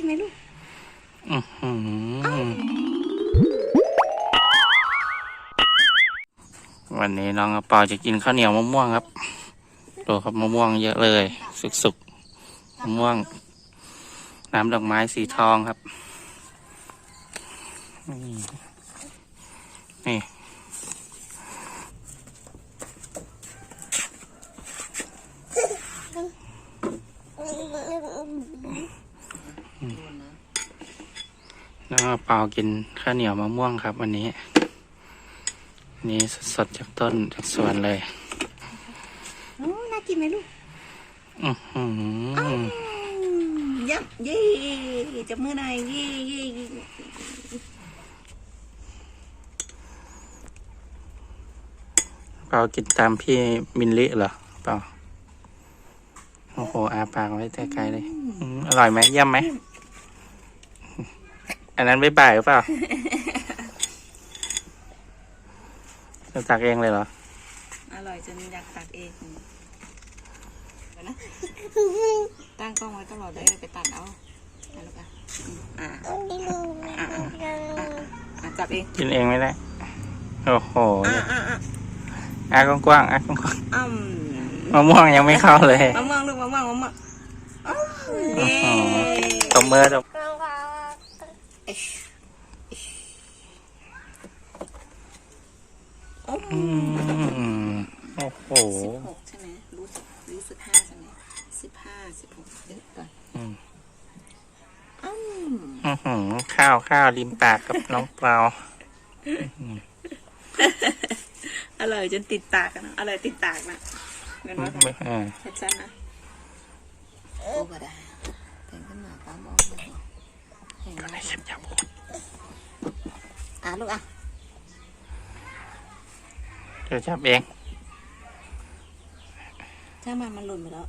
กินไหมลูกอือหือวันนี้น้องกระเปาจะกินข้าวเหนียวมะม่วงครับดูครับมะม่วงเยอะเลย สุกๆมะม่วง น้ำดอกไม้สีทองครับ นี่นี่ น้องกระเปากินข้าวเหนียวมะม่วงครับ วันนี้ นี่สดๆจากต้นจากสวนเลยโอ้น่ากินไหมลูกอือหือยับเย่จับมือหน่อยเย่เย่เปากินตามพี่มินลิเหรอเปล่าโอ้โหอาปากไว้แต่ไกลเลยอืมอร่อยไหมเยี่ยมไหม อันนั้นไม่บ่ายหรือเปล่าจะตักเองเลยเหรอ อร่อยจนอยากตักเองเดี๋ยวนะ ตั้งกล้องไว้ตลอดเลยไปตัดเอาเอาลูกอะอะอะอะจับเองกินเองไม่ได้ โอ้โหอะอะอะอากว้างๆอากว้างอ้ำๆมะม่วงยังไม่เข้าเลยมะม่วงลูกมะม่วงมะม่วงอ้าวเย้ตบมือตบโอ้โหอืมโอ้โหสิบหกใช่ไหมรู้สึกรู้สึกห้าใช่ไหมสิบห้าสิบหกเดี๋ยวก่อนอืมอ้ำอื้อหือข้าวข้าวริมปากกับน้องเปล่าอร่อยจนติดปากกันนะอร่อยติดปากนะเงินว่าไม่อ่า ชัดๆนะโอ้ก็ได้แต่งขึ้นมาตามบอกเลย เห็นไหมไม่เข็มยาพูดอะลูกอะเดี๋ยวจับเองถ้ามันมันหล่นไปแล้ว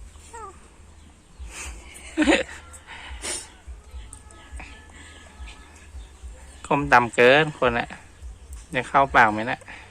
ก้มต่ำเกินคนละจะเข้าปากไหมนะอ